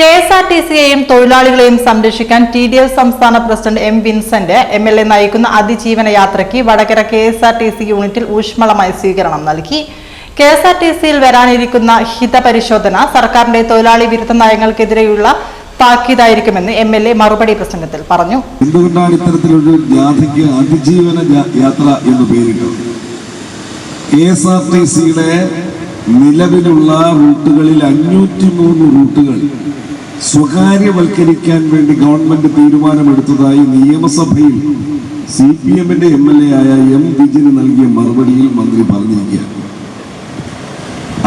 K S R T സിയെയും തൊഴിലാളികളെയും സംരക്ഷിക്കാൻ ടി ഡി എഫ് സംസ്ഥാന president M Vincent M L A നയിക്കുന്ന അതിജീവന യാത്രയ്ക്ക് Vadakara K S R T C യൂണിറ്റിൽ ഊഷ്മളമായ സ്വീകരണം നൽകി. കെ എസ് ആർ ടി സിയിൽ വരാനിരിക്കുന്ന ഹിതപരിശോധന സർക്കാരിന്റെ തൊഴിലാളി വിരുദ്ധ നയങ്ങൾക്കെതിരെയുള്ള താക്കീതായിരിക്കുമെന്ന് എം എൽ എ മറുപടി പ്രസംഗത്തിൽ പറഞ്ഞു. എന്തുകൊണ്ടാണ് ഇത്തരത്തിലൊരു ജാഥയ്ക്ക് അതിജീവന യാത്ര എന്ന് പേരിട്ടത്? കെ എസ് ആർ ടി സിയുടെ നിലവിലുള്ള റൂട്ടുകളിൽ അഞ്ഞൂറ്റി മൂന്ന് റൂട്ടുകൾ സ്വകാര്യവൽക്കരിക്കാൻ വേണ്ടി ഗവൺമെന്റ് തീരുമാനമെടുത്തതായി നിയമസഭയിൽ സി പി എമ്മിന്റെ എം എൽ എ ആയ എം വിജിന് നൽകിയ മറുപടിയിൽ മന്ത്രി പറഞ്ഞിരിക്കുകയാണ്.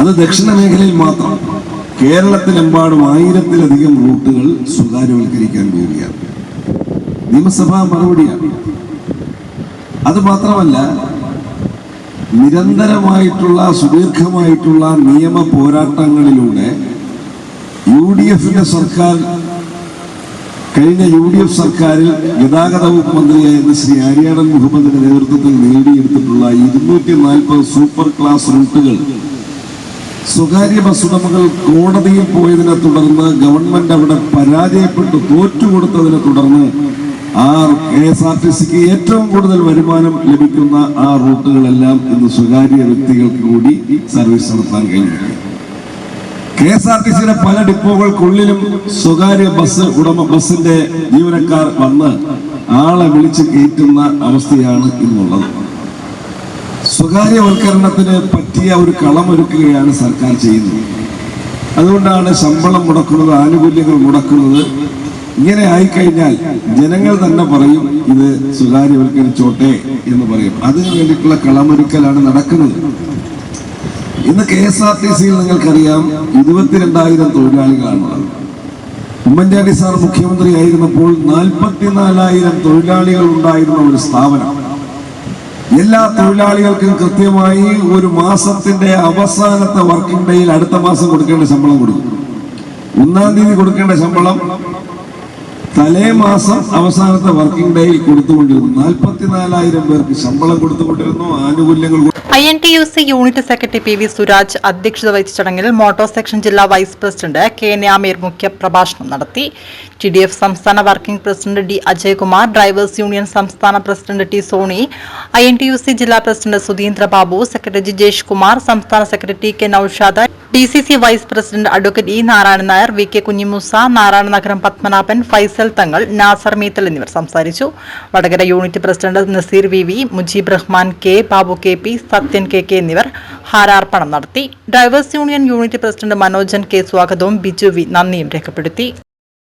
അത് ദക്ഷിണ മേഖലയിൽ മാത്രം കേരളത്തിലെമ്പാടും ആയിരത്തിലധികം റൂട്ടുകൾ സ്വകാര്യവൽക്കരിക്കാൻ പോവുകയാണ്. നിയമസഭാ മറുപടിയാണ്. അത് മാത്രമല്ല നിരന്തരമായിട്ടുള്ള സുദീർഘമായിട്ടുള്ള നിയമ പോരാട്ടങ്ങളിലൂടെ യു ഡി എഫിന്റെ സർക്കാർ കഴിഞ്ഞ യു ഡി എഫ് സർക്കാരിൽ ഗതാഗത വകുപ്പ് മന്ത്രിയായിരുന്ന ശ്രീ ആര്യാടൻ മുഹമ്മദിന്റെ നേതൃത്വത്തിൽ നേടിയെടുത്തിട്ടുള്ള ഇരുന്നൂറ്റി നാൽപ്പത് സൂപ്പർ ക്ലാസ് റൂട്ടുകൾ സ്വകാര്യ ബസ് ഉടമകൾ കോടതിയിൽ പോയതിനെ തുടർന്ന് ഗവൺമെന്റ് അവിടെ പരാജയപ്പെട്ട് തോറ്റുകൊടുത്തതിനെ തുടർന്ന് ആ കെ എസ് ആർ ടി സിക്ക് ഏറ്റവും കൂടുതൽ വരുമാനം ലഭിക്കുന്ന ആ റൂട്ടുകളെല്ലാം ഇന്ന് സ്വകാര്യ വ്യക്തികൾക്ക് കൂടി സർവീസ് നടത്താൻ കഴിഞ്ഞു കെ എസ് ആർ ടി സിയുടെ പല ഡിപ്പോകൾക്കുള്ളിലും സ്വകാര്യ ബസ് ഉടമ ബസിന്റെ ജീവനക്കാർ വന്ന് ആളെ വിളിച്ച് കയറ്റുന്ന അവസ്ഥയാണ് ഇന്നുള്ളത്. സ്വകാര്യവൽക്കരണത്തിന് പറ്റിയ ഒരു കളമൊരുക്കുകയാണ് സർക്കാർ ചെയ്യുന്നത്. അതുകൊണ്ടാണ് ശമ്പളം മുടക്കുന്നത് ആനുകൂല്യങ്ങൾ മുടക്കുന്നത്. ഇങ്ങനെ ആയിക്കഴിഞ്ഞാൽ ജനങ്ങൾ തന്നെ പറയും ഇത് സ്വകാര്യവൽക്കരിച്ചോട്ടെ എന്ന് പറയും. അതിനു വേണ്ടിയിട്ടുള്ള കളമൊരുക്കലാണ് നടക്കുന്നത്. ഇന്ന് കെ എസ് ആർ ടി സിയിൽ നിങ്ങൾക്കറിയാം ഇരുപത്തിരണ്ടായിരം തൊഴിലാളികളാണുള്ളത് ഉമ്മൻചാണ്ടി സാർ മുഖ്യമന്ത്രി ആയിരുന്നപ്പോൾ നാൽപ്പത്തിനാലായിരം തൊഴിലാളികൾ ഉണ്ടായിരുന്ന ഒരു സ്ഥാപനം. എല്ലാ തൊഴിലാളികൾക്കും കൃത്യമായി ഒരു മാസത്തിന്റെ അവസാനത്തെ വർക്കിംഗ് ഡേയിൽ അടുത്ത മാസം കൊടുക്കേണ്ട ശമ്പളം കൊടുക്കും. ഒന്നാം തീയതി കൊടുക്കേണ്ട ശമ്പളം തലേ മാസം അവസാനത്തെ വർക്കിംഗ് ഡേയിൽ കൊടുത്തുകൊണ്ടിരുന്നു. നാൽപ്പത്തിനാലായിരം പേർക്ക് ശമ്പളം കൊടുത്തുകൊണ്ടിരുന്നു. ആനുകൂല്യങ്ങൾ I N T U C unit secretary P V Suraj അധ്യക്ഷത വഹിച്ച ചടങ്ങിൽ മോട്ടോർ സെക്ഷൻ ജില്ലാ വൈസ് പ്രസിഡന്റ് കെ നാമീർ മുഖ്യ പ്രഭാഷണം നടത്തി. ടി ഡി എഫ് സംസ്ഥാന working president D Ajaykumar drivers union സംസ്ഥാന president T Soni I N T U C ജില്ലാ പ്രസിഡന്റ് സുധീന്ദ്ര ബാബു സെക്രട്ടറി ജിജേഷ് കുമാർ സംസ്ഥാന secretary K Naushad D C C vice president advocate E Narayanan Nair V K Kunhimoosa Narayana നഗരം പത്മനാഭൻ ഫൈസൽ തങ്ങൾ നാസർ മീത്തൽ എന്നിവർ സംസാരിച്ചു. Vadakara unit president Naseer V V Mujeeb Rahman K Babu K P Sathyan K K എന്നിവർ ഹാരാർപ്പണം നടത്തി. Drivers union unit president Manojan K സ്വാഗതവും Biju V നന്ദിയും രേഖപ്പെടുത്തി.